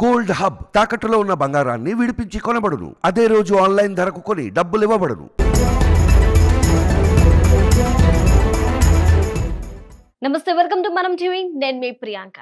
Gold hub తాకట్టులో ఉన్న బంగారాన్ని విడిపించి కొనబడును. అదే రోజు ఆన్లైన్ ధరకు కొని డబ్బులు ఇవ్వబడును. నమస్తే వెల్కమ్ టు మనం టీవీ. నేను మీ ప్రియాంక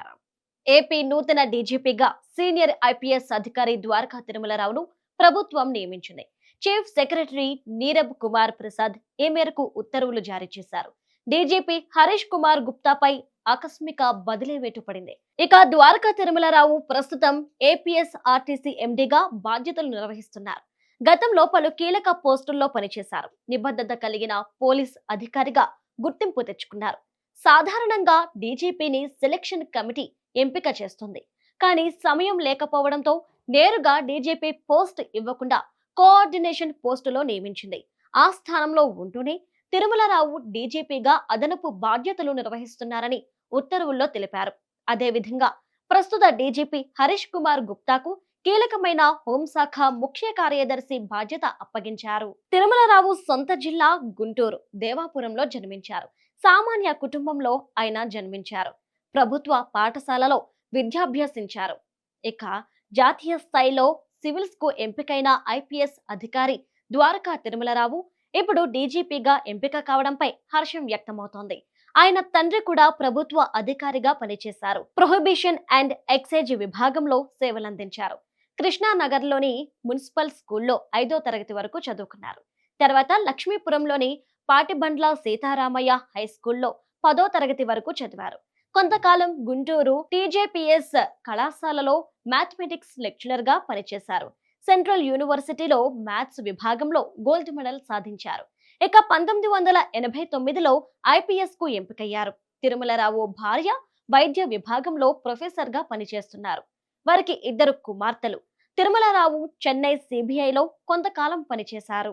ఏపీ నూతన డీజీపీగా సీనియర్ ఐపీఎస్ అధికారి ద్వారకా తిరుమలరావును ప్రభుత్వం నియమించింది. చీఫ్ సెక్రటరీ నీరబ్ కుమార్ ప్రసాద్ ఈ మేరకు ఉత్తర్వులు జారీ చేశారు. డీజీపీ హరీష్ కుమార్ గుప్తాపై ఆకస్మిక బదిలీ వేటు పడింది ఇక ద్వారకా తిరుమలరావు ప్రస్తుతం ఏపీఎస్ ఆర్టీసీ ఎండీగా బాధ్యతలు నిర్వహిస్తున్నారు. గతంలో పలు కీలక పోస్టుల్లో పనిచేశారు. నిబద్ధత కలిగిన పోలీస్ అధికారిగా గుర్తింపు తెచ్చుకున్నారు. సాధారణంగా డీజీపీని సెలక్షన్ కమిటీ ఎంపిక చేస్తుంది. కానీ సమయం లేకపోవడంతో నేరుగా డీజీపీ పోస్ట్ ఇవ్వకుండా కోఆర్డినేషన్ పోస్టులో నియమించింది. ఆ స్థానంలో ఉంటూనే తిరుమలరావు డీజీపీగా అదనపు బాధ్యతలు నిర్వహిస్తున్నారని ఉత్తర్వుల్లో తెలిపారు. అదేవిధంగా ప్రస్తుత డీజీపీ హరీష్ కుమార్ గుప్తాకు కీలకమైన హోంశాఖ ముఖ్య కార్యదర్శి బాధ్యత అప్పగించారు. తిరుమలరావు సొంత జిల్లా గుంటూరు దేవాపురంలో జన్మించారు. సామాన్య కుటుంబంలో ఆయన జన్మించారు. ప్రభుత్వ పాఠశాలలో విద్యాభ్యసించారు. ఇక జాతీయ స్థాయిలో సివిల్స్కు ఎంపికైన ఐపీఎస్ అధికారి ద్వారకా తిరుమలరావు ఇప్పుడు డీజీపీగా ఎంపిక కావడంపై హర్షం వ్యక్తమవుతోంది. ఆయన తండ్రి కూడా ప్రభుత్వ అధికారిగా పనిచేశారు. ప్రొహిబిషన్ అండ్ ఎక్సైజ్ విభాగంలో సేవలందించారు. కృష్ణానగర్లోని మున్సిపల్ స్కూల్లో ఐదో తరగతి వరకు చదువుకున్నారు. తర్వాత లక్ష్మీపురంలోని పాటిబండ్ల సీతారామయ్య హై స్కూల్లో పదో తరగతి వరకు చదివారు. కొంతకాలం గుంటూరు టీజేపీఎస్ కళాశాలలో మ్యాథమెటిక్స్ లెక్చరర్గా పనిచేశారు. సెంట్రల్ యూనివర్సిటీలో మ్యాథ్స్ విభాగంలో గోల్డ్ మెడల్ సాధించారు. ఇక పంతొమ్మిది వందల ఎనభై తొమ్మిదిలో ఐపీఎస్కు ఎంపికయ్యారు. తిరుమలరావు భార్య వైద్య విభాగంలో ప్రొఫెసర్గా పనిచేస్తున్నారు. వారికి ఇద్దరు కుమార్తెలు. తిరుమలరావు చెన్నై సిబిఐలో కొంతకాలం పనిచేశారు.